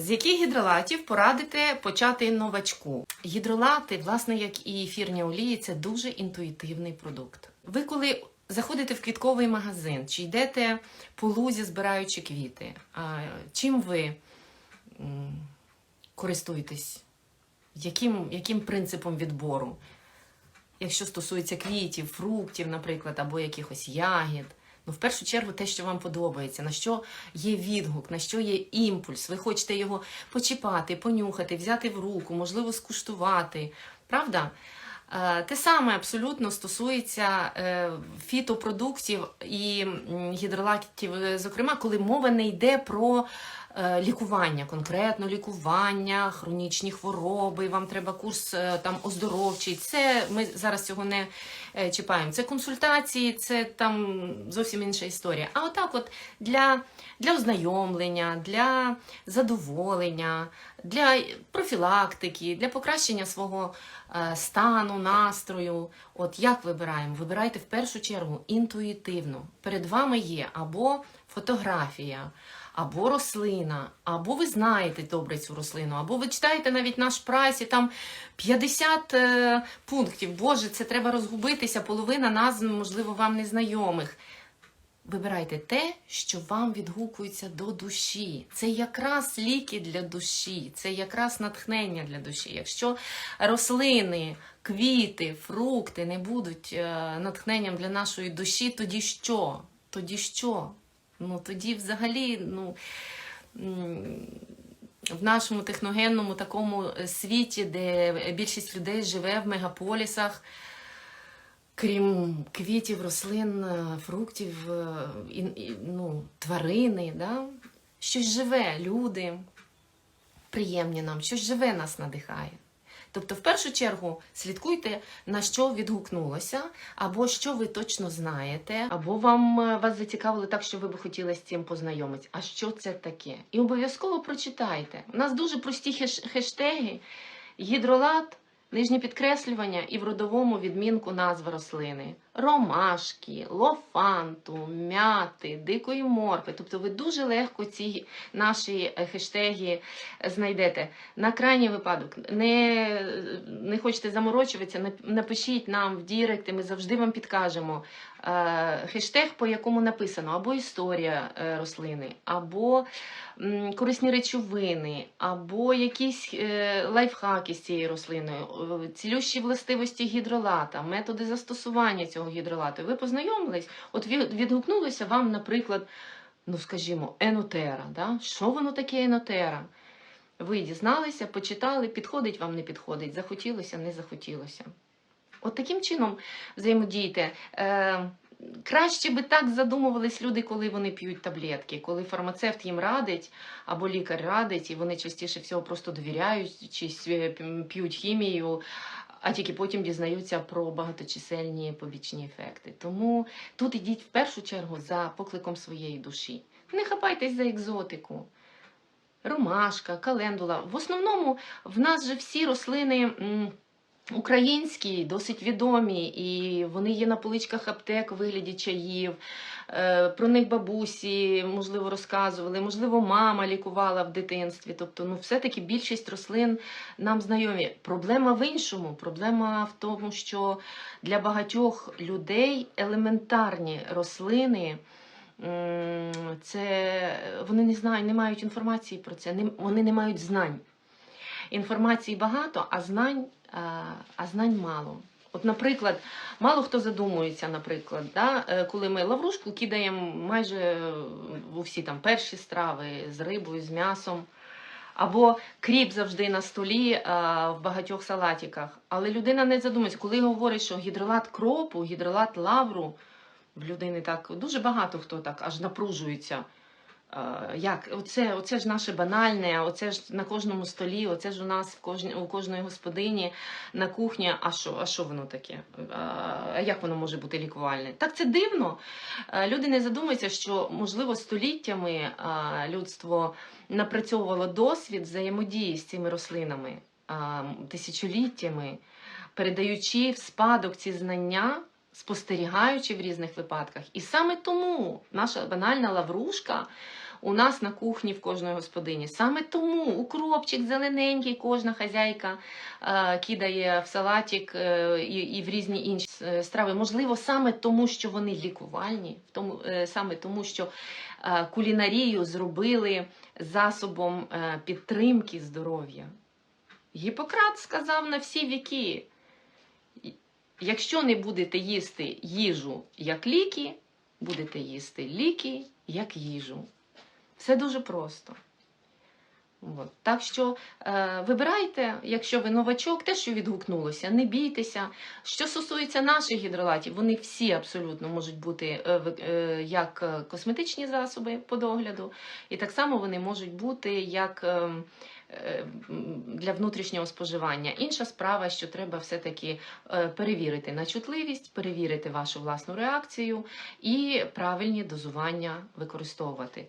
З яких гідролатів порадите почати новачку? Гідролати, власне, як і ефірні олії, це дуже інтуїтивний продукт. Ви коли заходите в квітковий магазин чи йдете по лузі, збираючи квіти, чим ви користуєтесь? Яким, яким принципом відбору? Якщо стосується квітів, фруктів, наприклад, або якихось ягід. Ну, в першу чергу, те, що вам подобається, на що є відгук, на що є імпульс. Ви хочете його почіпати, понюхати, взяти в руку, можливо, скуштувати. Правда? Е, Те саме абсолютно стосується е, фітопродуктів і гідролактів, е, зокрема, коли мова не йде про лікування, конкретно лікування, хронічні хвороби, вам треба курс е, там оздоровчий. Це ми зараз цього не е, чіпаємо. Це консультації, це там зовсім інша історія. А отак, от для, для ознайомлення, для задоволення, для профілактики, для покращення свого е, стану, настрою. От як вибираємо? Вибирайте в першу чергу інтуїтивно. Перед вами є або фотографія, або рослина, або ви знаєте добре цю рослину, або ви читаєте навіть наш прайс, і там 50 е, пунктів. Боже, це треба розгубитися, половина назв, можливо, вам незнайомих. Вибирайте те, що вам відгукується до душі. Це якраз ліки для душі, це якраз натхнення для душі. Якщо рослини, квіти, фрукти не будуть е, натхненням для нашої душі, тоді що? Тоді що? Ну тоді взагалі, ну. В нашому техногенному такому е, світі, де більшість людей живе в мегаполісах, крім квітів, рослин, е, фруктів, е, і, і, ну, тварини, да? щось живе, люди приємні нам, щось живе нас надихає. Тобто, в першу чергу, слідкуйте, на що відгукнулося, або що ви точно знаєте, або вам е, вас зацікавили так, що ви би хотіли з цим познайомитися. А що це таке? І обов'язково прочитайте. У нас дуже прості хеш- хештеги: гідролат, нижнє підкреслювання і в родовому відмінку назва рослини. Ромашки, лофанту, мяти, дикої моркви. Тобто ви дуже легко ці наші е, хештеги знайдете. На крайній випадок, не, не хочете заморочуватися, напишіть нам в Діректи, ми завжди вам підкажемо. Е, Хештег, по якому написано або історія е, рослини, або корисні речовини, або якісь е, лайфхаки з цією рослиною, е, цілющі властивості гідролата, методи застосування цього гідролату. Ви познайомились, от відгукнулося вам, наприклад, ну скажімо, енотера. Да? Що воно таке енотера? Ви дізналися, почитали, підходить вам, не підходить, захотілося, не захотілося. От таким чином взаємодійте. Е, краще би так задумувались люди, коли вони п'ють таблетки, коли фармацевт їм радить або лікар радить, і вони частіше всього просто довіряють чи п'ють хімію, а тільки потім дізнаються про багаточисельні побічні ефекти. Тому тут ідіть в першу чергу за покликом своєї душі. Не хапайтесь за екзотику. Ромашка, календула. В основному в нас же всі рослини українські, досить відомі, і вони є на поличках аптек у вигляді чаїв. Е, Про них бабусі, можливо, розказували, можливо, мама лікувала в дитинстві. Тобто, ну, все-таки більшість рослин нам знайомі. Проблема в іншому. Проблема в тому, що для багатьох людей елементарні рослини. Це вони не знають, не мають інформації про це, вони не мають знань. Інформації багато, а знань, а, знань мало. От, наприклад, мало хто задумується, наприклад, да, е, коли ми лаврушку кидаємо майже у всі там перші страви з рибою, з м'ясом. Або кріп завжди на столі а, в багатьох салатиках. Але людина не задумується, коли говорить, що гідролат кропу, гідролат лавру, в людини так дуже багато хто так аж напружується. Як оце, оце ж наше банальне, оце ж на кожному столі, оце ж у нас в кожній, у кожної господині на кухні. А що, а що воно таке? А як воно може бути лікувальне? Так це дивно. Люди не задумуються, що можливо століттями людство напрацьовувало досвід взаємодії з цими рослинами тисячоліттями, передаючи в спадок ці знання спостерігаючи в різних випадках. І саме тому наша банальна лаврушка у нас на кухні в кожної господині. Саме тому укропчик зелененький, кожна хазяйка е, кидає в салатик е, і, і в різні інші е, страви. Можливо, саме тому, що вони лікувальні, в тому, е, саме тому, що е, кулінарію зробили засобом е, підтримки здоров'я. Гіппократ сказав на всі віки. Якщо не будете їсти їжу як ліки, будете їсти ліки як їжу. Все дуже просто. От. Так що е, вибирайте, якщо ви новачок, те, що відгукнулося, не бійтеся. Що стосується наших гідролатів, вони всі абсолютно можуть бути е, е, як е, косметичні засоби по догляду, і так само вони можуть бути як е, для внутрішнього споживання. Інша справа, що треба все-таки е, перевірити на чутливість, перевірити вашу власну реакцію і правильні дозування використовувати.